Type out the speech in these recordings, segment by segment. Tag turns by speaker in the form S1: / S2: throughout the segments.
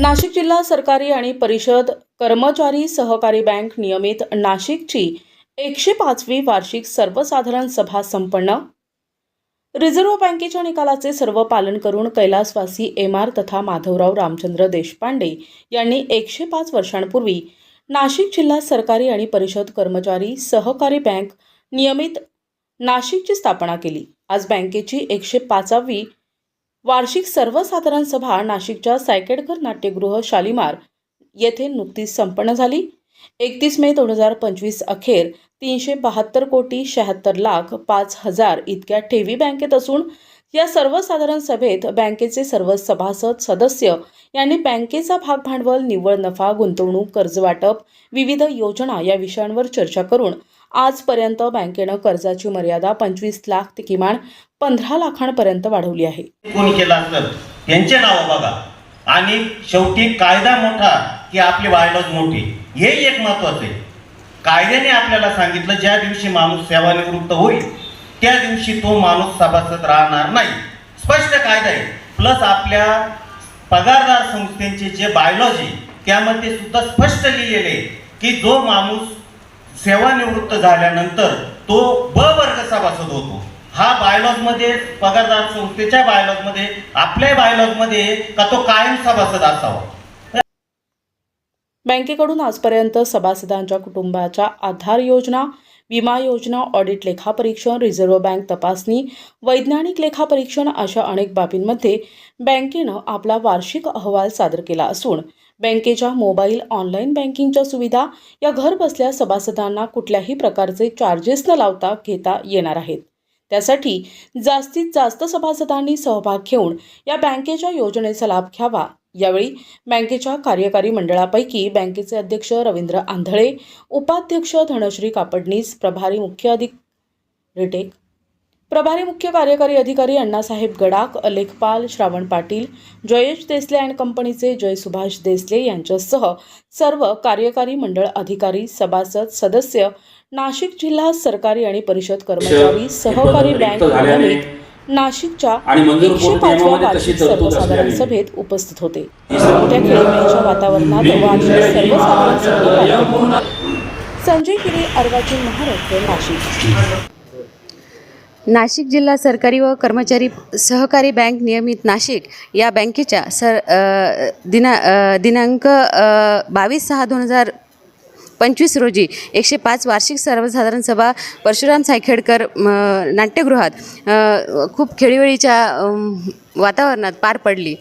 S1: नाशिक जिल्हा सरकारी आणि परिषद कर्मचारी सहकारी बँक नियमित नाशिकची एकशे पाचवी वार्षिक सर्वसाधारण सभा संपन्न. रिझर्व्ह बँकेच्या निकालाचे सर्व पालन करून कैलासवासी एम आर तथा माधवराव रामचंद्र देशपांडे यांनी एकशे पाच वर्षांपूर्वी नाशिक जिल्हा सरकारी आणि परिषद कर्मचारी सहकारी बँक नियमित नाशिकची स्थापना केली. आज बँकेची एकशे पाचावी वार्षिक सर्वसाधारण सभा नाशिकच्या सायकेडकर नाट्यगृह शालिमार येथे नुकतीच संपन्न झाली. एकतीस मे दोन हजार पंचवीस अखेर तीनशे बहात्तर कोटी शहात्तर लाख पाच हजार इतक्या ठेवी बँकेत असून या सर्वसाधारण सभेत बँकेचे सर्व सभासद सदस्य यांनी बँकेचा भाग भांडवल निव्वळ नफा गुंतवणूक कर्जवाटप विविध योजना या विषयांवर चर्चा करून आजपर्यंत बँकेनं कर्जाची मर्यादा पंचवीस लाख ते किमान पंधरा लाखांपर्यंत वाढवली आहे.
S2: कोणी केलं नाव बघा. आणि शेवटी कायदा मोठा की आपली बायलॉज मोठी. हे एक महत्वाचं आहे. कायद्याने आपल्याला सांगितलं ज्या दिवशी माणूस सेवानिवृत्त होईल त्या दिवशी तो माणूस सभासद राहणार नाही. स्पष्ट कायदा आहे. प्लस आपल्या पगारदार संस्थेचे जे बायोलॉजी त्यामध्ये सुद्धा स्पष्ट लिहिलेले की जो माणूस सेवानिवृत्त झाल्यानंतर तो ब वर्ग सभासद होतो. हा बायोलॉजमध्ये पगारदार संस्थेच्या बायोलॉजमध्ये आपल्या बायोलॉजमध्ये का तो कायम सभासद असावा?
S1: बँकेकडून आजपर्यंत सभासदांच्या कुटुंबाच्या आधार योजना विमा योजना ऑडिट लेखापरीक्षण रिझर्व्ह बँक तपासणी वैज्ञानिक लेखापरीक्षण अशा अनेक बाबींमध्ये बँकेनं आपला वार्षिक अहवाल सादर केला असून बँकेच्या मोबाईल ऑनलाईन बँकिंगच्या सुविधा या घर बसल्या सभासदांना कुठल्याही प्रकारचे चार्जेस न लावता घेता येणार आहेत. त्यासाठी जास्तीत जास्त सभासदांनी सहभाग घेऊन या बँकेच्या योजनेचा लाभ घ्यावा यावेळी बँकेच्या कार्यकारी मंडळापैकी बँकेचे अध्यक्ष रवींद्र आंधळे उपाध्यक्ष धनश्री कापडणीस प्रभारी मुख्य अधिक रिटेक प्रभारी मुख्य कार्यकारी अधिकारी अण्णासाहेब गडाक लेखपाल श्रावण पाटील जयेश देसले अँड कंपनीचे जय सुभाष देसले यांच्यासह सर्व कार्यकारी मंडळ अधिकारी सभासद सदस्य नाशिक जिल्हा सरकारी आणि परिषद कर्मचारी सहकारी बँक नाशिकच्या एकशे पाचव्या वार्षिक
S3: तशी तरतूद
S1: सर्वसाधारण सभेत उपस्थित होते. मोठ्या खेळीमेळीच्या वातावरणात वार्षिक सर्वसाधारण संजय किरे अर्वाचीन महाराष्ट्र नाशिक.
S4: नाशिक जिल्हा सरकारी व कर्मचारी सहकारी बँक नियमित नाशिक या बँकेच्या सर दिना दिनांक बावीस सहा दोन हजार पंचवीस रोजी एकशे पाच वार्षिक सर्वसाधारण सभा परशुराम सायखेडकर नाट्यगृहात खूप खेळीवेळीच्या वातावरणात पार पडली.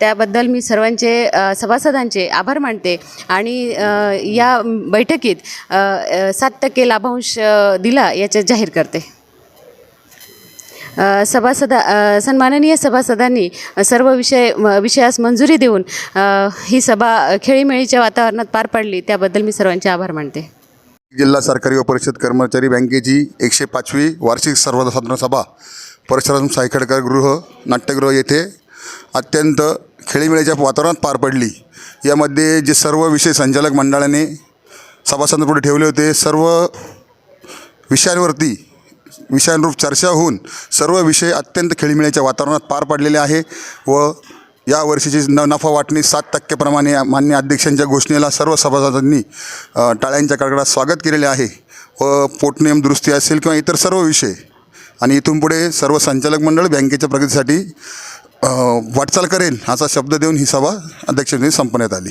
S4: त्याबद्दल मी सर्वांचे सभासदांचे आभार मानते आणि या बैठकीत सात टक्के लाभांश दिला याचे जाहीर करते. सभासदा सन्माननीय सभासदांनी सर्व विषय म- विषयास मंजुरी देऊन ही सभा खेळीमेळीच्या वातावरणात पार पाडली त्याबद्दल मी सर्वांचे आभार मानते.
S5: जिल्हा सरकारी व परिषद कर्मचारी बँकेची एकशे पाचवी वार्षिक सर्वसाधारण सभा परशुराम सायखेडकर गृह नाट्यगृह येथे अत्यंत खेळीमेळीच्या वातावरणात पार पडली. यामध्ये जे सर्व विषय संचालक मंडळाने सभासदांपुढे ठेवले होते सर्व विषयांवरती विषयांरूप चर्चा होऊन सर्व विषय अत्यंत खेळीमेळीच्या वातावरणात पार पडलेले आहे व या वर्षीची न नफा वाटणी सात टक्केप्रमाणे मान्य अध्यक्षांच्या घोषणेला सर्व सभासदांनी टाळ्यांच्या कडकडात स्वागत केलेले आहे व पोटनियम दुरुस्ती असेल किंवा इतर सर्व विषय आणि इथून पुढे सर्व संचालक मंडळ बँकेच्या प्रगतीसाठी वाटचाल करेल असा शब्द देऊन ही सभा अध्यक्षांनी संपण्यात आली.